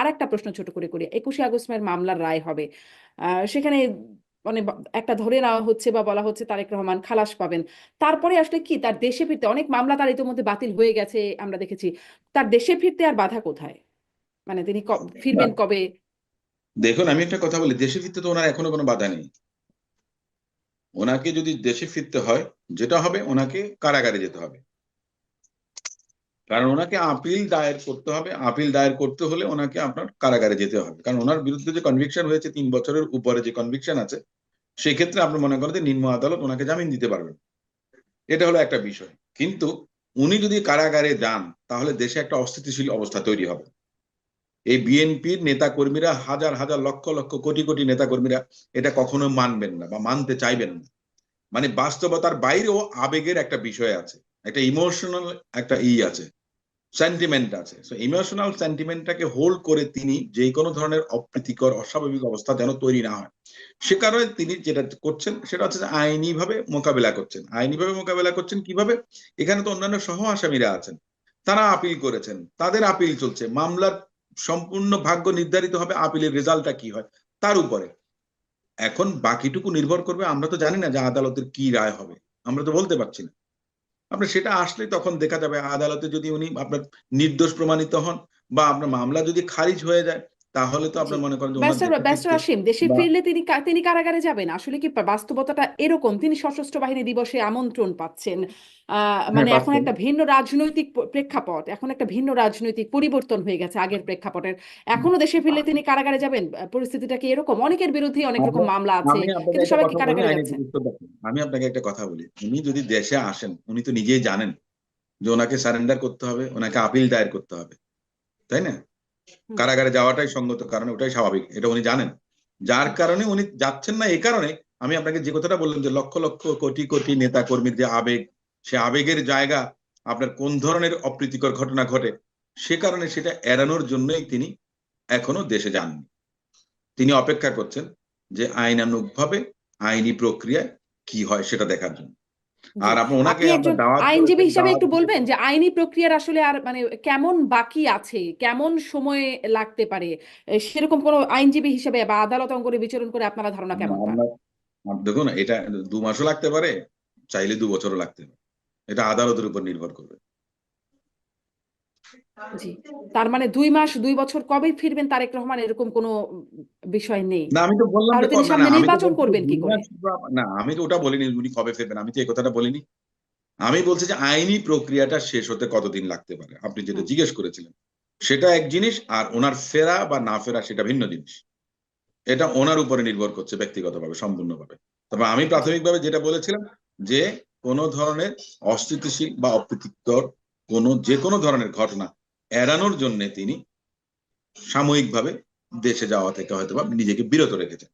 আরেকটা প্রশ্ন ছোট করে করি। একুশে আগস্টের মামলার রায় হবে। সেখানে মানে একটা ধরে নেওয়া হচ্ছে বা বলা হচ্ছে তারেক রহমান খালাস পাবেন। তারপরে আসলে কি? তার দেশে ফিরতে অনেক মামলা তার ইতিমধ্যে বাতিল হয়ে গেছে আমরা দেখেছি। তার দেশে ফিরতে আর বাধা কোথায়? মানে তিনি ফিরবেন কবে? দেখুন আমি একটা কথা বলি দেশে ফিরতে তো ওনার এখনও কোনো বাধা নেই। ওনাকে যদি দেশে ফিরতে হয় যেটা হবে ওনাকে কারাগারে যেতে হবে। কারণ ওনাকে আপিল দায়ের করতে হবে। আপিল দায়ের করতে হলে ওনাকে আপনার কারাগারে যেতে হবে। কারণ ওনার বিরুদ্ধে যে কনভিকশন হয়েছে, তিন বছরের উপরে যে কনভিকশন আছে, সেক্ষেত্রে আপনি মনে করেন যে নিম্ন আদালত ওনাকে জামিন দিতে পারবেন। এটা হলো একটা বিষয়। কিন্তু উনি যদি কারাগারে যান, তাহলে দেশে একটা অস্থিতিশীল অবস্থা তৈরি হবে। এই বিএনপির নেতা কর্মীরা হাজার হাজার লক্ষ লক্ষ কোটি কোটি নেতা কর্মীরা এটা কখনো মানবেন না বা মানতে চাইবেন না। মানে বাস্তবতার বাইরেও আবেগের একটা বিষয় আছে, একটা ইমোশনাল একটা ই আছে। সেন্টিমেন্ট আছে। ইমোশনাল সেন্টিমেন্টটাকে হোল্ড করে তিনি যে কোনো ধরনের অপ্রীতিকর, অস্বাভাবিক অবস্থা যেন তৈরি না হয়। সে কারণে তিনি যেটা করছেন, সেটা হচ্ছে যে আইনি ভাবে মোকাবেলা করছেন। আইনি ভাবে মোকাবেলা করছেন কীভাবে? এখানে তো অন্যান্য সহ আসামিরা আছেন। তারা আপিল করেছেন, তাদের আপিল চলছে। মামলার সম্পূর্ণ ভাগ্য নির্ধারিত হবে আপিলের রেজাল্টটা কি হয়, তার উপরে। এখন বাকিটুকু নির্ভর করবে, আমরা তো জানি না যে আদালতের কি রায় হবে। আমরা তো বলতে পারছি না। আপনার সেটা আসলে তখন দেখা যাবে আদালতে যদি উনি আপনার নির্দোষ প্রমাণিত হন বা আপনার মামলা যদি খারিজ হয়ে যায় তাহলে তো আপনার মনে করেন দেশে আসিম দেশে ফিরলে তিনি তিনি কারাগারে যাবেন। আসলে কি বাস্তবতাটা এরকম তিনি সশস্ত্র বাহিনী দিবসে আমন্ত্রণ পাচ্ছেন। আহ মানে এখন একটা ভিন্ন রাজনৈতিক প্রেক্ষাপট এখন একটা ভিন্ন রাজনৈতিক পরিবর্তন হয়ে গেছে আগের প্রেক্ষাপটের। এখনও দেশে ফিরলে তিনি কারাগারে যাবেন? পরিস্থিতিটা কি এরকম? অনেকের বিরুদ্ধে অনেক রকম মামলা আছে কিন্তু সবাই কি কারাগারে যাচ্ছেন আমি আপনাকে একটা কথা বলি উনি যদি দেশে আসেন উনি তো নিজেই জানেন যে ওনাকে সারেন্ডার করতে হবে ওনাকে আপিল দায়ের করতে হবে তাই না। কারাগারে যাওয়াটাই সঙ্গত কারণ ওটাই স্বাভাবিক, এটা উনি জানেন। যার কারণে উনি যাচ্ছেন না, এই কারণে আমি আপনাকে যে কথাটা বললাম যে লক্ষ লক্ষ কোটি কোটি নেতা কর্মীর যে আবেগ, সে আবেগের জায়গা আপনার কোন ধরনের অপ্রীতিকর ঘটনা ঘটে, সে কারণে সেটা এড়ানোর জন্যই তিনি এখনও দেশে যাননি। তিনি অপেক্ষা করছেন যে আইনানুগভাবে আইনি প্রক্রিয়ায় কি হয় সেটা দেখার জন্য। আর আপনি ওনাকে আইনজীবী হিসাবে একটু বলবেন যে আইনি প্রক্রিয়ার আসলে আর মানে কেমন বাকি আছে? কেমন সময় লাগতে পারে? সেরকম কোনো আইনজীবী হিসেবে বা আদালত অঙ্গনে বিচরণ করে আপনারা ধারণা কেমন? দেখুন এটা দু মাসও লাগতে পারে চাইলে দু বছরও লাগতে পারে। এটা আদালতের উপর নির্ভর করবে। জি। তার মানে দুই মাস দুই বছর কবে ফিরবেন তারেক রহমান এরকম কোনো বিষয় নেই। না আমি তো বললাম তিনি সামনে নির্বাচন করবেন কি করে? না আমি তো ওটা বলিনি উনি কবে ফেরবেন আমি তো এই কথাটা বলিনি। আমি বলছি যে আইনি প্রক্রিয়াটা শেষ হতে কতদিন লাগতে পারে? আপনি যেটা জিজ্ঞেস করেছিলেন সেটা এক জিনিস আর ওনার ফেরা বা না ফেরা সেটা ভিন্ন জিনিস। এটা ওনার উপরে নির্ভর করছে ব্যক্তিগতভাবে সম্পূর্ণভাবে। তবে আমি প্রাথমিকভাবে যেটা বলেছিলাম যে কোনো ধরনের অস্থিতিশীল বা অপ্রীতিকর কোনো, যে কোনো ধরনের ঘটনা এড়ানোর জন্য তিনি সাময়িকভাবে দেশে যাওয়া থেকে হয়তো বা নিজেকে বিরত রেখেছেন।